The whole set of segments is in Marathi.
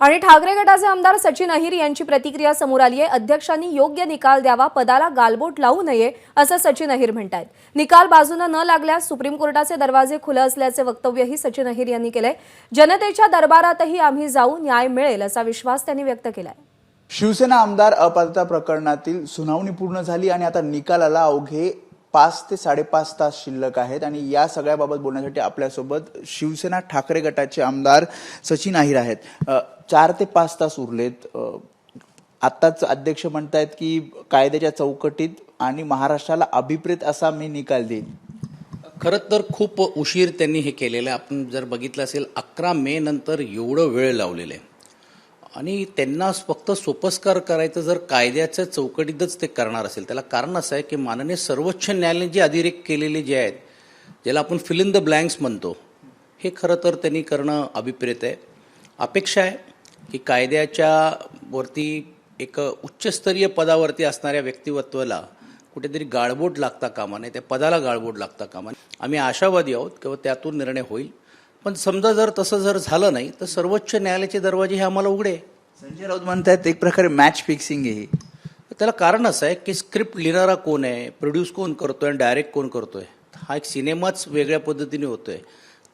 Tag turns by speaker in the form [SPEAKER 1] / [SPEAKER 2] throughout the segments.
[SPEAKER 1] आणि ठाकरे गटाचे आमदार सचिन अहिर यांची प्रतिक्रिया समोर आली आहे. अध्यक्षांनी योग्य निकाल द्यावा पदाला गालबोट लावू नये असं सचिन अहिर म्हणतायत. निकाल बाजूनं न लागल्यास सुप्रीम कोर्टाचे दरवाजे खुले असल्याचे वक्तव्यही सचिन अहिर यांनी केलंय. जनतेच्या दरबारातही आम्ही जाऊ न्याय मिळेल असा विश्वास त्यांनी व्यक्त केलाय.
[SPEAKER 2] शिवसेना आमदार अपात्रता प्रकरणातील सुनावणी पूर्ण झाली आणि आता निकालाला अवघे पाच ते साडेपाच तास शिल्लक आहेत आणि या सगळ्याबाबत बोलण्यासाठी आपल्यासोबत शिवसेना ठाकरे गटाचे आमदार सचिन अहिर आहेत. चार ते पाच तास उरलेत. आत्ताच अध्यक्ष म्हणतायत की कायद्याच्या चौकटीत आणि महाराष्ट्राला अभिप्रेत असा मी निकाल देईन.
[SPEAKER 3] खरं तर खूप उशीर त्यांनी हे केलेलं आहे. आपण जर बघितलं असेल अकरा मे नंतर एवढं वेळ लावलेलं आहे. आणि त्यांना फक्त सोपस्कार करायचं जर कायद्याच्या चौकटीतच ते करणार असेल. त्याला कारण असं आहे की माननीय सर्वोच्च न्यायालयाने जे अधिरेख केलेले जे आहेत ज्याला आपण फिल इन द ब्लँक्स म्हणतो हे खरं तर त्यांनी करणं अभिप्रेत आहे. अपेक्षा आहे की कायद्याच्या वरती एक उच्चस्तरीय पदावरती असणाऱ्या व्यक्तिमत्वाला कुठेतरी गाळबोट लागता कामा नये त्या पदाला गाळबोट लागता कामा नये. आम्ही आशावादी आहोत किंवा त्यातून निर्णय होईल. पण समजा जर तसं जर झालं नाही तर सर्वोच्च न्यायालयाचे दरवाजे हे आम्हाला उघडे.
[SPEAKER 2] संजय राऊत म्हणतायत एक प्रकारे मॅच फिक्सिंग आहे ही.
[SPEAKER 3] त्याला कारण असं आहे की स्क्रिप्ट लिहिणारा कोण आहे प्रोड्यूस कोण करतोय आणि डायरेक्ट कोण करतोय हा एक सिनेमाच वेगळ्या पद्धतीने होतोय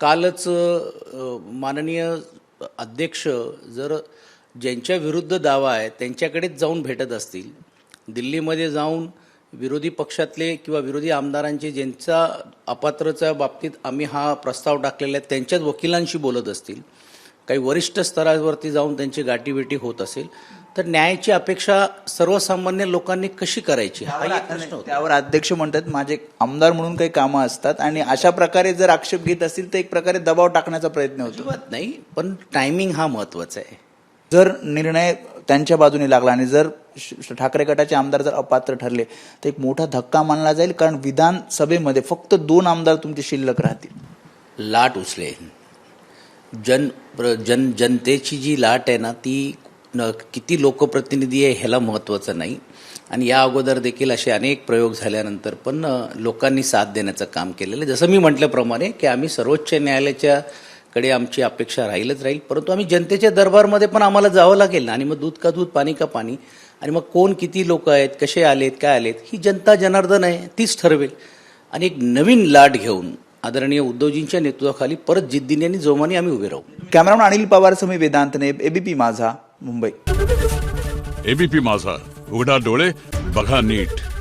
[SPEAKER 3] कालच माननीय अध्यक्ष जर ज्यांच्या विरुद्ध दावा आहे त्यांच्याकडेच जाऊन भेटत असतील दिल्लीमध्ये जाऊन विरोधी पक्षातले किंवा विरोधी आमदारांचे ज्यांचा अपात्रच्या बाबतीत आम्ही हा प्रस्ताव टाकलेला आहे त्यांच्याच वकिलांशी बोलत असतील काही वरिष्ठ स्तरावरती जाऊन त्यांची गाठीभेटी होत असेल तर न्यायाची अपेक्षा सर्वसामान्य लोकांनी कशी करायची? हा एक प्रश्न
[SPEAKER 2] त्यावर अध्यक्ष म्हणतात माझे आमदार म्हणून काही कामं असतात आणि अशा प्रकारे जर आक्षेप घेत असतील तर एक प्रकारे दबाव टाकण्याचा प्रयत्न होतो.
[SPEAKER 3] नाही पण टायमिंग हा महत्त्वाचा आहे.
[SPEAKER 2] जर निर्णय त्यांच्या बाजूने लागला. आणि जर श- ठाकरे गटाचे आमदार जर अपात्र ठरले तर एक मोठा धक्का मानला जाईल कारण विधानसभेमध्ये फक्त दोन आमदार तुमचे शिल्लक राहतील.
[SPEAKER 3] लाट उचले जन प्र- जन जनतेची जी लाट आहे ना ती न- किती लोकप्रतिनिधी आहे ह्याला महत्त्वाचं नाही. आणि या अगोदर देखील असे अनेक प्रयोग झाल्यानंतर पण लोकांनी साथ देण्याचं काम केलेलं आहे. जसं मी म्हटल्याप्रमाणे की आम्ही सर्वोच्च न्यायालयाच्या कडे आमची अपेक्षा राहीलच राहील. परंतु आम्ही जनतेच्या दरबारमध्ये पण आम्हाला जावं लागेल ना. आणि मग दूध का दूध पाणी का पाणी. आणि मग कोण किती लोक आहेत कसे आलेत काय आलेत ही जनता जनार्दन आहे तीच ठरवेल. आणि एक नवीन लाट घेऊन आदरणीय उद्धवजींच्या नेतृत्वाखाली परत जिद्दीने आणि जोमाने आम्ही उभे राहू.
[SPEAKER 2] कॅमेरामन अनिल पवार समी वेदांतने एबीपी माझा मुंबई.
[SPEAKER 4] एबीपी माझा. उघडा डोळे बघा नीट.